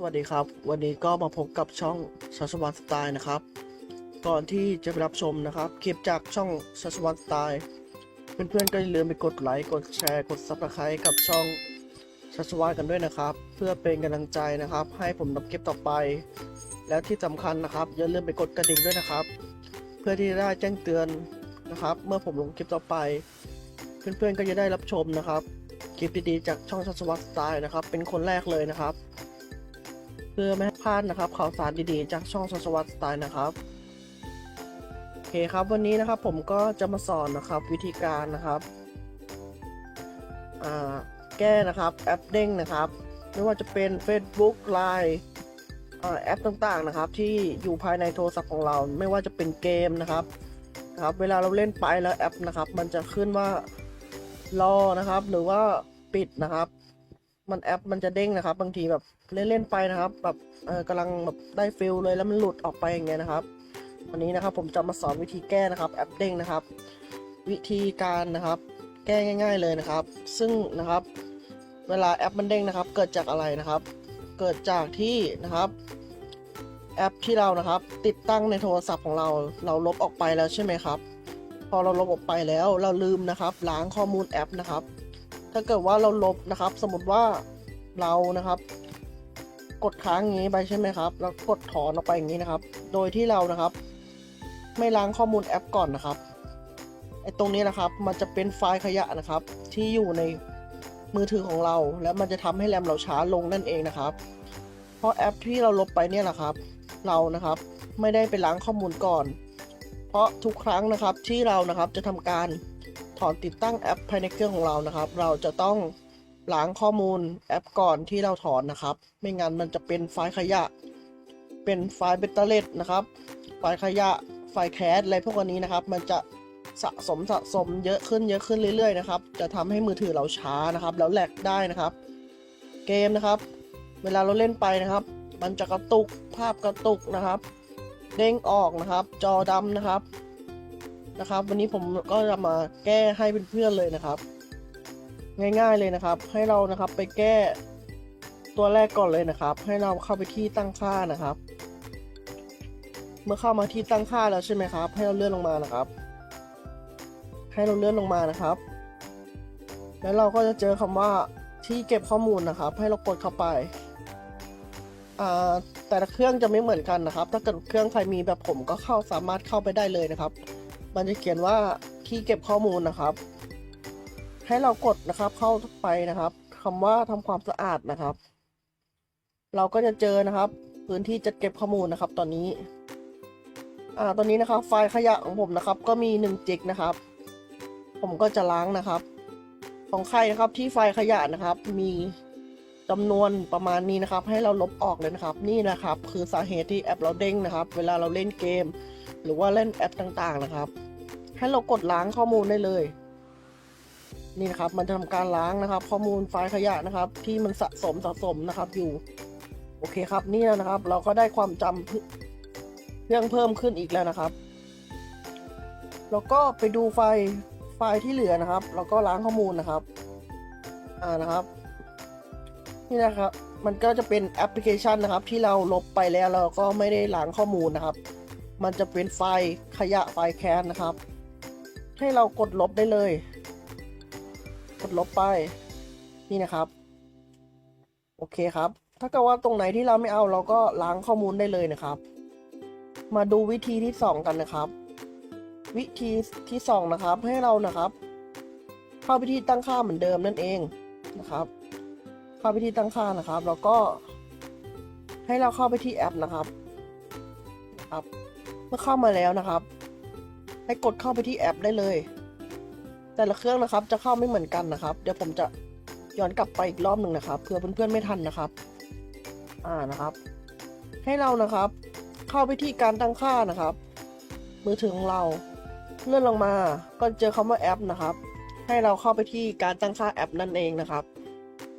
สวัสดีครับ วันนี้ก็มาพบกับช่องชัชวัตสไตล์นะครับ ก่อนที่จะไปรับชมนะครับ คลิปจากช่องชัชวัตสไตล์เพื่อนๆก็อย่าลืมไปกดไลค์กดแชร์กดซับสไครต์กับช่องชัชวัตกันด้วยนะครับ เพื่อเป็นกำลังใจนะครับ ให้ผมทำคลิปต่อไป แล้วที่สำคัญนะครับ อย่าลืมไปกดกระดิ่งด้วยนะครับ เพื่อที่จะได้แจ้งเตือนนะครับ เมื่อผมลงคลิปต่อไป เพื่อนๆก็จะได้รับชมนะครับคลิปดีๆจากช่องชัชวัตสไตล์นะครับ เป็นคนแรกเลยนะครับ พื่อไม่ให้พลาดนะครับข่าวสารดีๆ จากช่องสวัสดิ์สไตล์นะครับโอเคครับวันนี้นะครับผมก็จะมาสอนนะครับวิธีการนะครับแก้นะครับแอปเด้งนะครับไม่ว่าจะเป็น Facebook Line อแอปต่างๆนะครับ ที่อยู่ภายในโทรศัพท์ของเรา ไม่ว่าจะเป็นเกมนะครับครับเวลาเราเล่นไปแล้วแอปนะครับ มันจะขึ้นว่ารอนะครับ หรือว่าปิดนะครับ มันแอปมันจะเด้งนะครับ บางทีแบบ เล่นๆไปนะครับ แบบเออกำลังแบบได้ฟิลเลยแล้วมันหลุดออกไปอย่างเงี้ยนะครับ วันนี้นะครับผมจะมาสอนวิธีแก้นะครับแอปเด้งนะครับ วิธีการนะครับ แก้ง่าย ๆเลยนะครับ ซึ่งนะครับ เวลาแอปมันเด้งนะครับ เกิดจากอะไรนะครับ เกิดจากที่นะครับแอปที่เรานะครับ ติดตั้งในโทรศัพท์ของเราเราลบออกไปแล้วใช่ไหมครับ พอเราลบออกไปแล้วเราลืมนะครับ ล้างข้อมูลแอปนะครับ ถ้าเกิดว่าเราลบนะครับ สมมติว่าเรานะครับ กดค้างอย่างนี้ไปใช่ไหมครับ แล้วกดถอนออกไปอย่างนี้นะครับ โดยที่เรานะครับ ไม่ล้างข้อมูลแอปก่อนนะครับไอ้ตรงนี้นะครับ มันจะเป็นไฟล์ขยะนะครับ ที่อยู่ในมือถือของเรา แล้วมันจะทำให้แรมเราช้าลงนั่นเองนะครับ เพราะแอปที่เราลบไปเนี่ยแหละครับ เรานะครับไม่ได้ไปล้างข้อมูลก่อน เพราะทุกครั้งนะครับที่เรานะครับจะทำการถอนติดตั้งแอปภายในเครื่องของเรานะครับ เราจะต้อง ล้างข้อมูลแอปก่อนที่เราถอนนะครับ ไม่งั้นมันจะเป็นไฟล์ขยะ เป็นไฟล์เบตเตอร์เลตนะครับ ไฟล์ขยะ ไฟล์แคสอะไรพวกนี้นะครับ มันจะสะสมสะสมเยอะขึ้นเยอะขึ้นเรื่อยๆนะครับ จะทำให้มือถือเราช้านะครับ แล้วแหลกได้นะครับ เกมนะครับ เวลาเราเล่นไปนะครับ มันจะกระตุกภาพกระตุกนะครับ เด้งออกนะครับ จอดำนะครับนะครับ วันนี้ผมก็จะมาแก้ให้เพื่อนๆเลยนะครับ ง่าย ๆเลยนะครับ ให้เรานะครับไปแก้ตัวแรกก่อนเลยนะครับ ให้เราเข้าไปที่ตั้งค่านะครับ เมื่อเข้ามาที่ตั้งค่าแล้วใช่ไหมครับ ให้เราเลื่อนลงมานะครับ ให้เราเลื่อนลงมานะครับ แล้วเราก็จะเจอคำว่าที่เก็บข้อมูลนะครับ ให้เรากดเข้าไปแต่ละเครื่องจะไม่เหมือนกันนะครับ ถ้าเกิดเครื่องใครมีแบบผมก็เข้าสามารถเข้าไปได้เลยนะครับ มันจะเขียนว่าที่เก็บข้อมูลนะครับ ให้เรากดนะครับ เข้าไปนะครับคำว่าทำความสะอาดนะครับ เราก็จะเจอนะครับ พื้นที่จัดเก็บข้อมูลนะครับ ตอนนี้ อ่าตอนนี้นะครับ ไฟล์ขยะของผมนะครับ ก็มี1จิกนะครับ ผมก็จะล้างนะครับ ของใครนะครับที่ไฟล์ขยะนะครับ มีจำนวนประมาณนี้นะครับ ให้เราลบออกเลยนะครับ นี่นะครับ คือสาเหตุที่แอปเราเด้งนะครับ เวลาเราเล่นเกม หรือว่าเล่นแอปต่างๆนะครับ ให้เรากดล้างข้อมูลได้เลย นี่นะครับ มันจะทำการล้างนะครับ ข้อมูลไฟล์ขยะนะครับ ที่มันสะสมสะสมนะครับอยู่ โอเคครับนี่นะครับ เราก็ได้ความจำเครื่องเพิ่มขึ้นอีกแล้วนะครับ แล้วก็ไปดูไฟล์ไฟล์ที่เหลือนะครับ แล้วก็ล้างข้อมูลนะครับ อ่านะครับ นี่นะครับ มันก็จะเป็นแอปพลิเคชันนะครับ ที่เราลบไปแล้วเราก็ไม่ได้ล้างข้อมูลนะครับ มันจะเป็นไฟล์ขยะไฟล์แคสนะครับ ให้เรากดลบได้เลย กดลบไป นี่นะครับ โอเคครับ ถ้าเกิดว่าตรงไหนที่เราไม่เอาเราก็ล้างข้อมูลได้เลยนะครับ มาดูวิธีที่สองกันนะครับ วิธีที่สองนะครับ ให้เรานะครับ เข้าไปที่ตั้งค่าเหมือนเดิมนั่นเองนะครับ เข้าไปที่ตั้งค่านะครับ แล้วก็ ให้เราเข้าไปที่แอปนะครับครับ เมื่อเข้ามาแล้วนะครับ ให้กดเข้าไปที่แอปได้เลย แต่ละเครื่องนะครับ จะเข้าไม่เหมือนกันนะครับ เดี๋ยวผมจะย้อนกลับไปอีกรอบหนึ่งนะครับเผื่อเพื่อนๆไม่ทันนะครับ อ่านะครับ ให้เรานะครับ เข้าไปที่การตั้งค่านะครับ มือถือของเราเลื่อนลงมาก็เจอคำว่าแอปนะครับ ให้เราเข้าไปที่การตั้งค่าแอปนั่นเองนะครับ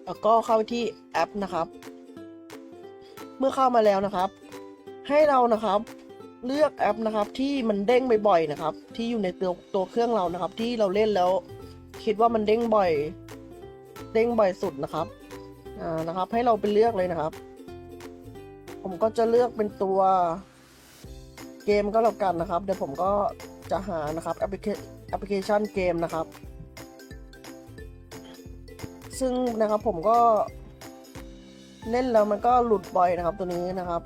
แล้วก็เข้าไปที่แอปนะครับ เมื่อเข้ามาแล้วนะครับ ให้เรานะครับ เลือกแอปนะครับที่มันเด้งบ่อยๆนะครับ ที่อยู่ในตัวตัวเครื่องเรานะครับ ที่เราเล่นแล้ว คิดว่ามันเด้งบ่อย เด้งบ่อยสุดนะครับอ่านะครับ ให้เราไปเลือกเลยนะครับ ผมก็จะเลือกเป็นตัวเกมก็แล้วกันนะครับ เดี๋ยวผมก็จะหานะครับแอปพลิเคแอปพลิเคชันเกมนะครับ ซึ่งนะครับผมก็เล่นแล้วมันก็หลุดบ่อยนะครับตัวนี้นะครับ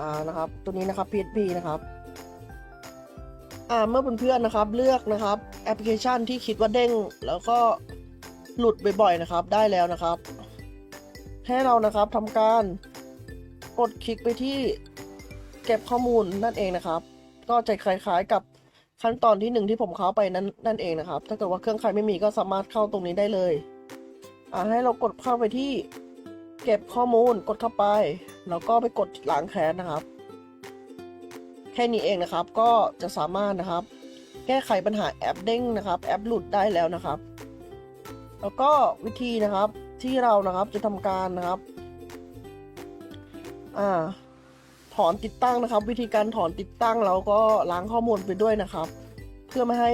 อ่านะครับ ตัวนี้นะครับ PSP นะครับอ่าเมื่อเพื่อนๆนะครับ เลือกนะครับแอปพลิเคชันที่คิดว่าเด้ง แล้วก็หลุดบ่อยๆนะครับ ได้แล้วนะครับ ให้เรานะครับทำการกดคลิกไปที่เก็บข้อมูลนั่นเองนะครับ ก็จะคล้าย ๆกับขั้นตอนที่หนึ่งที่ผมเข้าไปนั้นนั่นเองนะครับ ถ้าเกิดว่าเครื่องใครไม่มีก็สามารถเข้าตรงนี้ได้เลยอ่าให้เรากดเข้าไปที่ เก็บข้อมูลกดเข้าไป แล้วก็ไปกดล้างแค้นนะครับ แค่นี้เองนะครับก็จะสามารถนะครับ แก้ไขปัญหาแอปเด้งนะครับ แอปหลุดได้แล้วนะครับ แล้วก็วิธีนะครับที่เรานะครับจะทำการนะครับอ่าถอนติดตั้งนะครับ วิธีการถอนติดตั้งแล้วก็ล้างข้อมูลไปด้วยนะครับ เพื่อไม่ให้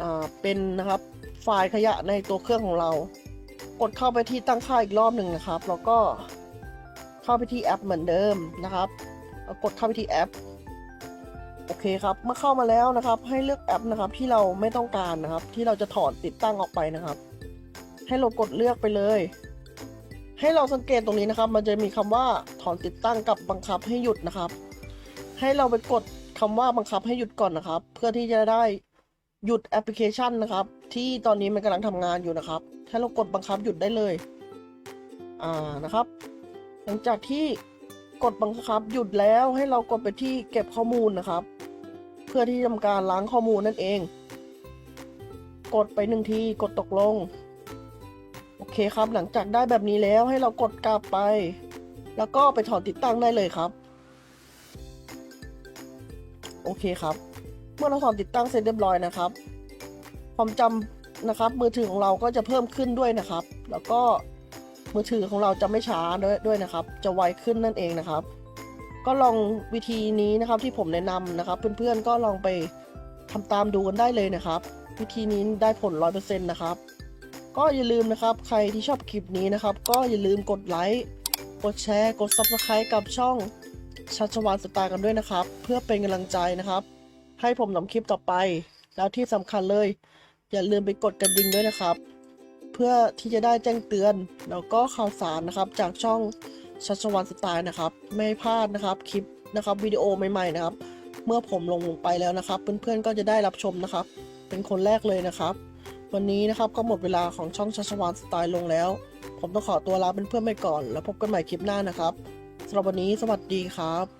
อ่าเป็นนะครับไฟล์ขยะในตัวเครื่องของเรา กดเข้าไปที่ตั้งค่าอีกรอบหนึ่งนะครับ แล้วก็ เข้าไปที่แอปเหมือนเดิมนะครับกดเข้าไปที่แอปโอเคครับ เมื่อเข้ามาแล้วนะครับ ให้เลือกแอปนะครับ ที่เราไม่ต้องการนะครับ ที่เราจะถอนติดตั้งออกไปนะครับ ให้เรากดเลือกไปเลย ให้เราสังเกตตรงนี้นะครับ มันจะมีคำว่าถอนติดตั้งกับบังคับให้หยุดนะครับ ให้เราไปกดคำว่าบังคับให้หยุดก่อนนะครับ เพื่อที่จะได้หยุดแอปพลิเคชันนะครับ ที่ตอนนี้มันกำลังทำงานอยู่นะครับ ให้เรากดบังคับหยุดได้เลย อ่านะครับ หลังจากที่กดบังคับหยุดแล้วให้เรากดไปที่เก็บข้อมูลนะครับ เพื่อที่ทำการล้างข้อมูลนั่นเอง กดไปหนึ่งทีกดตกลง โอเคครับ หลังจากได้แบบนี้แล้วให้เรากดกลับไป แล้วก็ไปถอนติดตั้งได้เลยครับ โอเคครับ เมื่อเราถอนติดตั้งเสร็จเรียบร้อยนะครับ ความจำนะครับมือถือของเราก็จะเพิ่มขึ้นด้วยนะครับ แล้วก็ มือถือของเราจะไม่ช้าด้วยด้วยนะครับ จะไวขึ้นนั่นเองนะครับ ก็ลองวิธีนี้นะครับที่ผมแนะนำนะครับ เพื่อนๆก็ลองไปทำตามดูกันได้เลยนะครับ วิธีนี้ได้ผลร้อยเปอร์เซ็นต์นะครับ ก็อย่าลืมนะครับ ใครที่ชอบคลิปนี้นะครับ ก็อย่าลืมกดไลค์กดแชร์กด Subscribe กับช่องชัชวานสตาร์กันด้วยนะครับ เพื่อเป็นกำลังใจนะครับ ให้ผมทำคลิปต่อไป แล้วที่สำคัญเลย อย่าลืมไปกดกระดิ่งด้วยนะครับ พื่อที่จะได้แจ้งเตือน แล้วก็ข่าวสารนะครับจากช่องชัชวานสไตล์นะครับ ไม่พลาดนะครับคลิปนะครับวิดีโอใหม่ๆนะครับ เมื่อผมลงไปแล้วนะครับ เพื่อนๆก็จะได้รับชมนะครับ เป็นคนแรกเลยนะครับ วันนี้นะครับก็หมดเวลาของช่องชัชวานสไตล์ลงแล้ว ผมต้องขอตัวลาเป็นเพื่อนไปก่อน แล้วพบกันใหม่คลิปหน้านะครับสำหรับวันนี้สวัสดีครับ